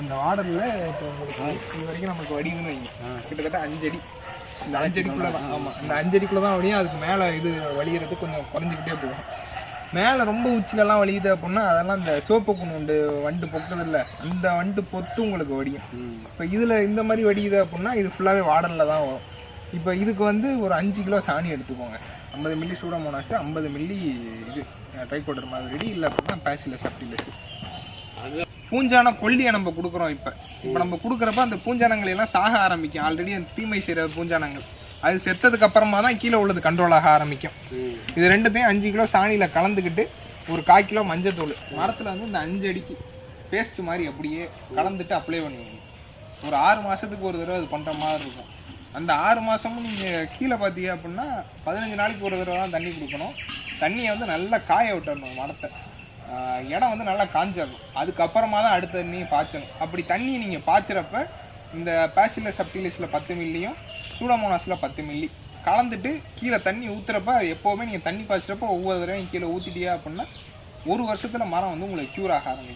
இந்த வாடல்ல இப்போ இது வரைக்கும் நமக்கு வடிவுன்னு வைங்க. கிட்டத்தட்ட அஞ்சு அடி இந்த அஞ்சு அடிக்குள்ள தான். ஆமா. இந்த அஞ்சு அடிக்குள்ள தான் வடியும். அதுக்கு மேல இது வலியறது கொஞ்சம் குறைஞ்சிக்கிட்டே போகும். மேல ரொம்ப உச்சிலெல்லாம் வலியுது அப்படின்னா அதெல்லாம் இந்த சோப்பு புண்ணு வண்டு பொக்குது இல்ல அந்த வண்டு பொத்து உங்களுக்கு வடியும். இப்போ இதுல இந்த மாதிரி வடியுது அப்படின்னா இது ஃபுல்லாவே வாடல்ல தான் வரும். இப்போ இதுக்கு வந்து ஒரு அஞ்சு கிலோ சாணி எடுத்துக்கோங்க. ஐம்பது மில்லி சூடமோனாஸ் ஐம்பது மில்லி இது. ட்ரைகோடர் மாதிரி இல்லை அப்படின்னா பேசிலஸ் அப்டிலஸ். பூஞ்சான கொல்லியை நம்ம கொடுக்குறோம் இப்போ. இப்போ நம்ம கொடுக்குறப்ப அந்த பூஞ்சானங்கள் எல்லாம் சாக ஆரம்பிக்கும். ஆல்ரெடி அந்த தீமை செய்கிற பூஞ்சானங்கள். அது செத்ததுக்கு அப்புறமா தான் கீழே உள்ளது கண்ட்ரோல் ஆக ஆரம்பிக்கும். இது ரெண்டுத்தையும் அஞ்சு கிலோ சாணியில் கலந்துக்கிட்டு ஒரு கால் கிலோ மஞ்சத்தூள் மரத்தில் வந்து இந்த அஞ்சு அடிக்கு பேஸ்ட் மாதிரி அப்படியே கலந்துட்டு அப்ளை பண்ணுவீங்க ஒரு ஆறு மாதத்துக்கு ஒரு தடவை அது பண்ணுற மாதிரி இருக்கும். அந்த ஆறு மாதமும் நீங்கள் கீழே பார்த்தீங்க அப்படின்னா பதினஞ்சு நாளைக்கு ஒரு தடவை தான் தண்ணி கொடுக்கணும். தண்ணியை வந்து நல்லா காய விட்டுறணும் மரத்தை. இடம் வந்து நல்லா காஞ்சிடணும். அதுக்கப்புறமா தான் அடுத்த தண்ணியை பாய்ச்சணும். அப்படி தண்ணியை நீங்கள் பாய்ச்சிறப்ப இந்த பேசிலர் சப்டிலிஸில் பத்து மில்லியும் சூடமோனாஸில் பத்து மில்லி. கலந்துட்டு கீழே தண்ணி ஊற்றுறப்ப எப்போவுமே நீங்கள் தண்ணி பாய்ச்சறப்ப ஒவ்வொரு தடவையும் கீழே ஊற்றிட்டியா அப்படின்னா ஒரு வருஷத்தில் மரம் வந்து உங்களுக்கு க்யூர் ஆக ஆரம்பிக்கும்.